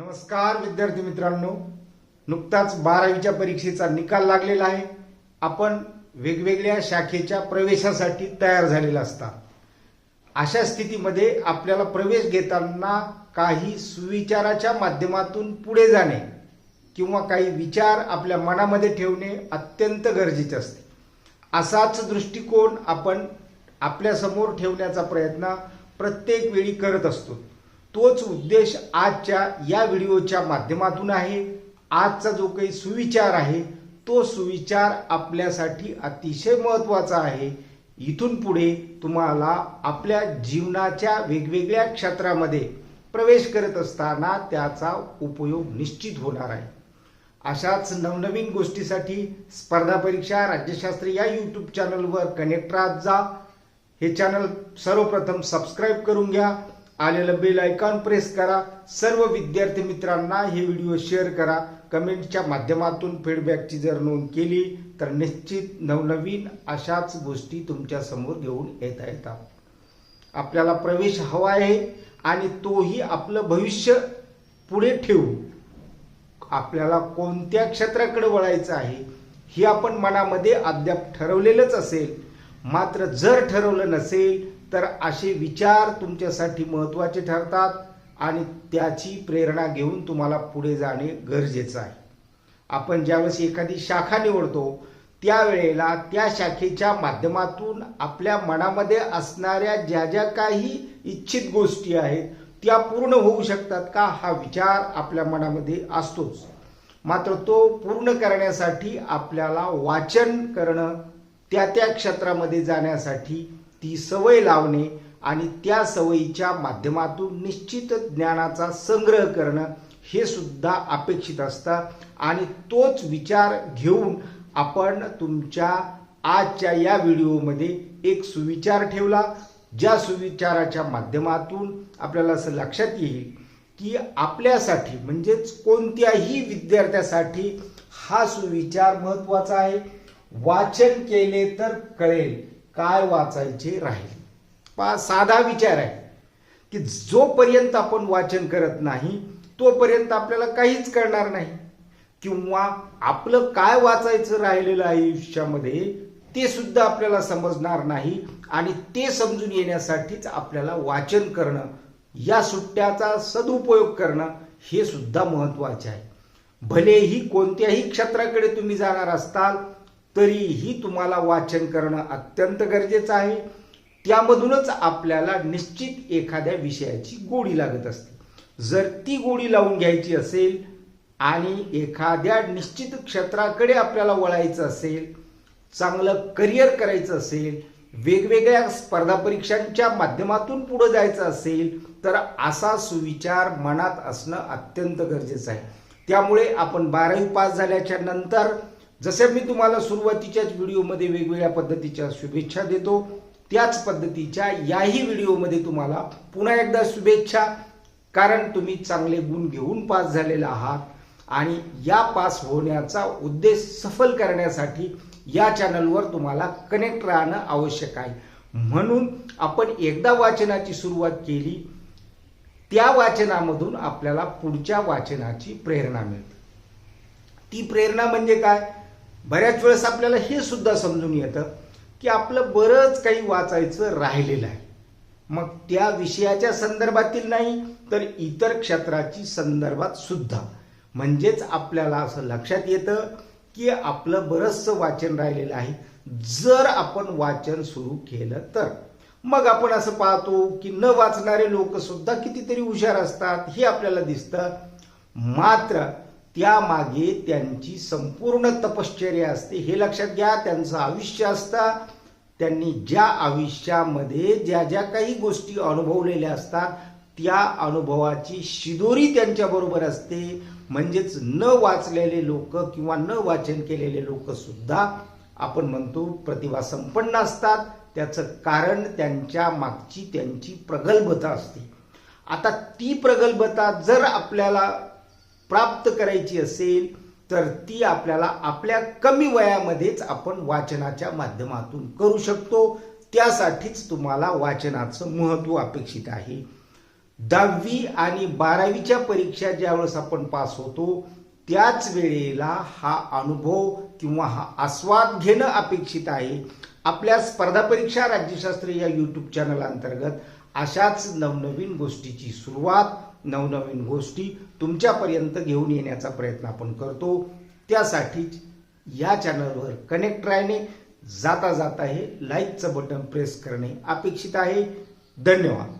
नमस्कार विद्यार्थी मित्रांनो. नुकताच बारावीच्या परीक्षेचा निकाल लागलेला आहे. आपण वेगवेगळ्या शाखेच्या प्रवेशासाठी तयार झालेला असता. अशा स्थितीमध्ये आपल्याला प्रवेश घेताना काही सुविचाराच्या माध्यमातून पुढे जाणे किंवा काही विचार आपल्या मनामध्ये ठेवणे अत्यंत गरजेचे असते. असाच दृष्टिकोन आपण आपल्यासमोर ठेवण्याचा प्रयत्न प्रत्येक वेळी करत असतो. तोच उद्देश आजच्या या व्हिडिओच्या माध्यमातून आहे. आजचा जो काही सुविचार आहे तो सुविचार आपल्यासाठी अतिशय महत्त्वाचा आहे. इथून पुढे तुम्हाला आपल्या जीवनाच्या वेगवेगळ्या क्षेत्रामध्ये प्रवेश करत असताना त्याचा उपयोग निश्चित होणार आहे. अशाच नवनवीन गोष्टीसाठी स्पर्धा परीक्षा राज्यशास्त्र या यूट्यूब चॅनलवर कनेक्ट राहत जा. हे चॅनल सर्वप्रथम सबस्क्राईब करून घ्या. आलेलं बेल आयकॉन प्रेस करा. सर्व विद्यार्थी मित्रांना हे व्हिडिओ शेअर करा. कमेंटच्या माध्यमातून फीडबॅकची जर नोंद केली तर निश्चित नवनवीन अशाच गोष्टी तुमच्यासमोर घेऊन येता येतात आपल्याला प्रवेश हवा आहे आणि तोही आपलं भविष्य पुढे ठेवू. आपल्याला कोणत्या क्षेत्राकडे वळायचं आहे हे आपण मनामध्ये अद्याप ठरवलेलंच असेल. मात्र जर ठरवलं नसेल तर असे विचार तुमच्यासाठी महत्त्वाचे ठरतात आणि त्याची प्रेरणा घेऊन तुम्हाला पुढे जाणे गरजेचं आहे. आपण ज्यावेळेस एखादी शाखा निवडतो त्यावेळेला त्या शाखेच्या माध्यमातून आपल्या मनामध्ये असणाऱ्या ज्या ज्या काही इच्छित गोष्टी आहेत त्या पूर्ण होऊ शकतात का हा विचार आपल्या मनामध्ये असतोच. मात्र तो पूर्ण करण्यासाठी आपल्याला वाचन करणं त्या त्या क्षेत्रामध्ये जाण्यासाठी ती सवय लावणे आणि त्या सवयीच्या माध्यमातून निश्चित ज्ञानाचा संग्रह करणं हे सुद्धा अपेक्षित असतं. आणि तोच विचार घेऊन आपण तुमच्या आजच्या या व्हिडिओमध्ये एक सुविचार ठेवला ज्या सुविचाराच्या माध्यमातून आपल्याला असं लक्षात येईल की आपल्यासाठी म्हणजेच कोणत्याही विद्यार्थ्यासाठी हा सुविचार महत्त्वाचा आहे. वाचन केले तर कळेल. काय वाचायचे राहील? पा साधा विचार आहे की जोपर्यंत आपण वाचन करत नाही तोपर्यंत आपल्याला काहीच कळणार नाही. किंवा आपलं काय वाचायचं राहिलेलं आयुष्यामध्ये ते सुद्धा आपल्याला समजणार नाही आणि ते समजून येण्यासाठीच आपल्याला वाचन करणं या सुट्ट्याचा सदुपयोग करणं हे सुद्धा महत्त्वाचे आहे. भलेही कोणत्याही क्षेत्राकडे तुम्ही जाणार असताल तरीही तुम्हाला वाचन करणं अत्यंत गरजेचं आहे. त्यामधूनच आपल्याला निश्चित एखाद्या विषयाची गोडी लागत असते. जर ती गोडी लावून घ्यायची असेल आणि एखाद्या निश्चित क्षेत्राकडे आपल्याला वळायचं असेल चांगलं करिअर करायचं असेल वेगवेगळ्या स्पर्धा परीक्षांच्या माध्यमातून पुढे जायचं असेल तर असा सुविचार मनात असणं अत्यंत गरजेचं आहे. त्यामुळे आपण बारावी पास झाल्याच्यानंतर जसे मी तुम्हाला सुरुवातीच्याच व्हिडिओमध्ये वेगवेगळ्या पद्धतीच्या शुभेच्छा देतो त्याच पद्धतीच्या याही व्हिडिओमध्ये तुम्हाला पुन्हा एकदा शुभेच्छा. कारण तुम्ही चांगले गुण घेऊन पास झालेला आहात आणि या पास होण्याचा उद्देश सफल करण्यासाठी या चॅनलवर तुम्हाला कनेक्ट राहणं आवश्यक आहे. म्हणून आपण एकदा वाचनाची सुरुवात केली त्या वाचनामधून आपल्याला पुढच्या वाचनाची प्रेरणा मिळते. ती प्रेरणा म्हणजे काय? बऱ्याच वेळेस आपल्याला हे सुद्धा समजून येतं की आपलं बरंच काही वाचायचं राहिलेलं आहे. मग त्या विषयाच्या संदर्भातील नाही तर इतर क्षेत्राची संदर्भात सुद्धा. म्हणजेच आपल्याला असं लक्षात येतं की आपलं बरंचसं वाचन राहिलेलं आहे. जर आपण वाचन सुरू केलं तर. मग आपण असं पाहतो की न वाचणारे लोक सुद्धा कितीतरी हुशार असतात हे आपल्याला दिसतं. मात्र त्यामागे त्यांची संपूर्ण तपश्चर्या असते. हे लक्षात घ्या त्यांचं आयुष्य असतं. त्यांनी ज्या आयुष्यामध्ये ज्या ज्या काही गोष्टी अनुभवलेल्या असतात त्या अनुभवाची शिदोरी त्यांच्याबरोबर असते. म्हणजेच न वाचलेले लोक किंवा न वाचन केलेले लोक सुद्धा आपण म्हणतो प्रतिभा संपन्न असतात. त्याचं कारण त्यांच्या मागची त्यांची प्रगल्भता असते. आता ती प्रगल्भता जर आपल्याला प्राप्त करायची असेल तर ती आपल्याला आपल्या कमी वयामध्येच आपण वाचनाच्या माध्यमातून करू शकतो. त्यासाठीच तुम्हाला वाचनाचं महत्त्व अपेक्षित आहे. दहावी आणि बारावीच्या परीक्षा ज्यावेळेस आपण पास होतो त्याच वेळेला हा अनुभव किंवा हा आस्वाद घेणं अपेक्षित आहे. आपल्या स्पर्धा परीक्षा राज्यशास्त्र या यूट्यूब चॅनल अंतर्गत अशाच नवनवीन गोष्टीची सुरुवात नवनवीन गोष्टी तुमच्यापर्यंत घेऊन येण्याचा प्रयत्न आपण करतो. त्यासाठीच या चॅनलवर कनेक्ट राहणे जाता जाता हे लाईकचं बटन प्रेस करणे अपेक्षित आहे. धन्यवाद.